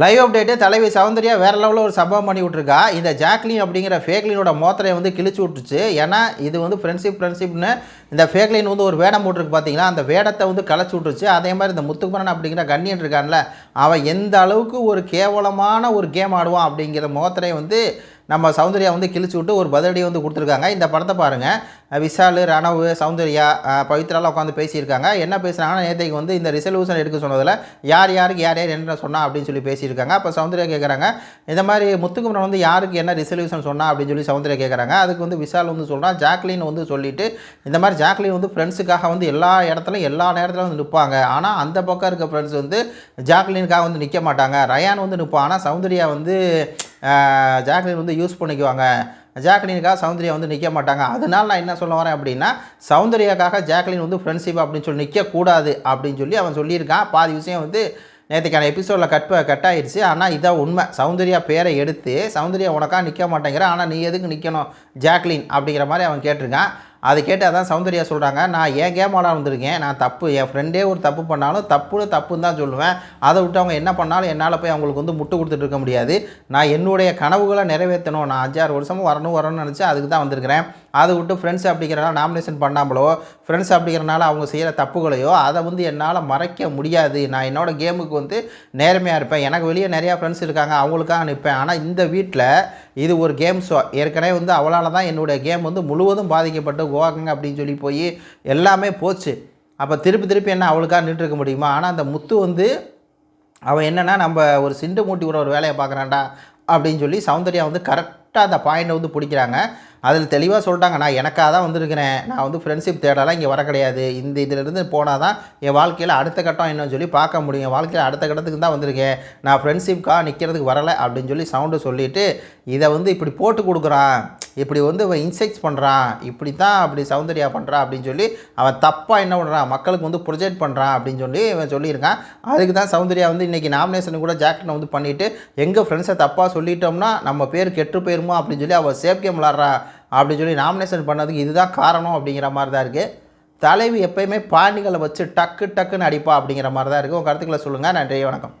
Live update தலைவி சௌந்தர்யா வேறு லெவலில் ஒரு சம்பவம் பண்ணி விட்ருக்கா இந்த ஜாக்லின் அப்படிங்கிற ஃபேக்லினோட மோத்திரையை வந்து கிழிச்சு விட்டுச்சு. ஏன்னா இது வந்து ஃப்ரெண்ட்ஷிப் ஃப்ரெண்ட்ஷிப்னு இந்த ஃபேக்லின் வந்து ஒரு வேடம் போட்டிருக்கு பார்த்தீங்கன்னா அந்த வேடத்தை வந்து களைச்சி விட்டுருச்சு. அதே மாதிரி இந்த முத்துக்குமரன் அப்படிங்கிற கண்ணியன் இருக்கான்ல அவன் எந்த அளவுக்கு ஒரு கேவலமான ஒரு கேம் ஆடுவான் அப்படிங்கிற மோத்தரையை வந்து நம்ம சௌந்தர்யா வந்து கிழிச்சு விட்டு ஒரு பதிலடி வந்து கொடுத்துருக்காங்க. இந்த படத்தை பாருங்கள் விஷால் ரணவு சௌந்தர்யா பவித்ராலாம் உட்காந்து பேசியிருக்காங்க. என்ன பேசுகிறாங்கன்னா நேத்தைக்கு வந்து இந்த ரிசல்யூஷன் எடுக்க சொன்னதில் யார் யாருக்கு யார் யார் என்ன சொன்னா? அப்படின்னு சொல்லி பேசியிருக்காங்க. அப்போ சௌந்தர்யா கேட்குறாங்க இந்த மாதிரி முத்துக்குமரன் வந்து யாருக்கு என்ன ரிசல்யூஷன் சொன்னா? அப்படின்னு சொல்லி சௌந்தர்யா கேட்குறாங்க அதுக்கு வந்து விஷால் வந்து சொல்கிறான் ஜாக்லின் வந்து சொல்லிட்டு இந்த மாதிரி ஜாக்லின் வந்து ஃப்ரெண்ட்ஸுக்காக வந்து எல்லா இடத்துலையும் எல்லா நேரத்துலையும் வந்து நிற்பாங்க. ஆனால் அந்த பக்கம் இருக்க ஃப்ரெண்ட்ஸ் வந்து ஜாக்லினுக்காக வந்து நிற்க மாட்டாங்க. ரயான் வந்து நிற்பான் ஆனால் சௌந்தர்யா வந்து ஜாக்லின் வந்து யூஸ் பண்ணிக்குவாங்க. ஜாக்லினுக்காக சௌந்தர்யா வந்து நிற்க மாட்டாங்க. அதனால நான் என்ன சொல்ல வரேன் அப்படின்னா சௌந்தர்யாக்காக ஜாக்லின் வந்து ஃப்ரெண்ட்ஷிப் அப்படின்னு சொல்லி நிற்கக்கூடாது அப்படின்னு சொல்லி அவன் சொல்லியிருக்கான். பாதி விஷயம் வந்து நேற்றுக்கான எபிசோடில் கட் கட் ஆகிடுச்சு ஆனால் இதான் உண்மை. சௌந்தர்யா பேரை எடுத்து சௌந்தர்யா உனக்கா நிற்க மாட்டேங்கிற ஆனால் நீ எதுக்கு நிற்கணும் ஜாக்லின் அப்படிங்கிற மாதிரி அவன் கேட்டிருக்கான். அது கேட்டு அதான் சௌந்தர்யா சொல்கிறாங்க நான் ஏன் கேம் ஆட வந்திருக்கேன்? நான் தப்பு என் ஃப்ரெண்டே ஒரு தப்பு பண்ணாலும் தப்புன்னு தப்புன்னு தான் சொல்லுவேன். அதை விட்டு அவங்க என்ன பண்ணாலும் என்னால் போய் அவங்களுக்கு வந்து முட்டு கொடுத்துட்டு இருக்க முடியாது. நான் என்னுடைய கனவுகளை நிறைவேற்றணும். நான் அஞ்சாறு வருஷமும் வரணும் வரணும்னு நினச்சி அதுக்கு தான் வந்திருக்கிறேன். அதை விட்டு ஃப்ரெண்ட்ஸ் அப்படிங்கிறனால நாமினேஷன் பண்ணாமலோ ஃப்ரெண்ட்ஸ் அப்படிங்கிறனால அவங்க செய்கிற தப்புகளையோ அதை வந்து என்னால் மறைக்க முடியாது. நான் என்னோடய கேமுக்கு வந்து நேர்மையாக இருப்பேன். எனக்கு வெளியே நிறையா ஃப்ரெண்ட்ஸ் இருக்காங்க. அவங்களுக்காக நிற்பேன் ஆனால் இந்த வீட்டில் இது ஒரு கேம் ஷோ ஏற்கனவே வந்து அவளால் தான் என்னுடைய கேம் வந்து முழுவதும் பாதிக்கப்பட்டு கோவாக்குங்க அப்படின்னு சொல்லி போய் எல்லாமே போச்சு. அப்போ திருப்பி திருப்பி என்ன அவளுக்காக நின்றுருக்க முடியுமா? ஆனால் அந்த முத்து வந்து அவன் என்னென்னா நம்ம ஒரு சிண்டு மூட்டி விட ஒரு வேலையை பார்க்குறான்டா அப்படின்னு சொல்லி சௌந்தர்யா வந்து கரெக்டாக அந்த பாயிண்டை வந்து பிடிக்கிறாங்க. அதில் தெளிவாக சொல்லிட்டாங்க நான் எனக்காக தான் வந்திருக்கிறேன். நான் வந்து ஃப்ரெண்ட்ஷிப் தேடலாம் இங்கே வர கிடையாது. இந்த இதிலிருந்து போனால் தான் என் வாழ்க்கையில் அடுத்த கட்டம் என்னன்னு சொல்லி பார்க்க முடியும். என் வாழ்க்கையில் அடுத்த கட்டத்துக்கு தான் வந்திருக்கேன். நான் ஃப்ரெண்ட்ஷிப்காக நிற்கிறதுக்கு வரலை அப்படின்னு சொல்லி சவுண்டு சொல்லிவிட்டு இதை வந்து இப்படி போட்டு கொடுக்குறான். இப்படி வந்து அவன் இன்சைட்ஸ் பண்ணுறான் இப்படி தான் அப்படி சௌந்தர்யா பண்ணுறான் அப்படின்னு சொல்லி அவன் தப்பாக என்ன பண்ணுறான் மக்களுக்கு வந்து ப்ரொஜெக்ட் பண்ணுறான் அப்படின்னு சொல்லி இவன் சொல்லியிருக்கான். அதுக்கு தான் சௌந்தர்யா வந்து இன்றைக்கி நாமினேஷன் கூட ஜாக்கெட்டை வந்து பண்ணிவிட்டு எங்கள் ஃப்ரெண்ட்ஸை தப்பாக சொல்லிட்டோம்னா நம்ம பேர் கெட்டு போயிருமோ அப்படின்னு சொல்லி அவள் சேஃப் கேம் விளாட்றா அப்படின்னு சொல்லி நாமினேஷன் பண்ணதுக்கு இதுதான் காரணம் அப்படிங்கிற மாதிரி தான் இருக்குது தலைவி எப்பயுமே பாண்டிகளை வச்சு டக்கு டக்குன்னு அடிப்பா அப்படிங்கிற மாதிரி தான் இருக்குது உங்கள் கருத்துக்களை சொல்லுங்கள் நன்றி வணக்கம்.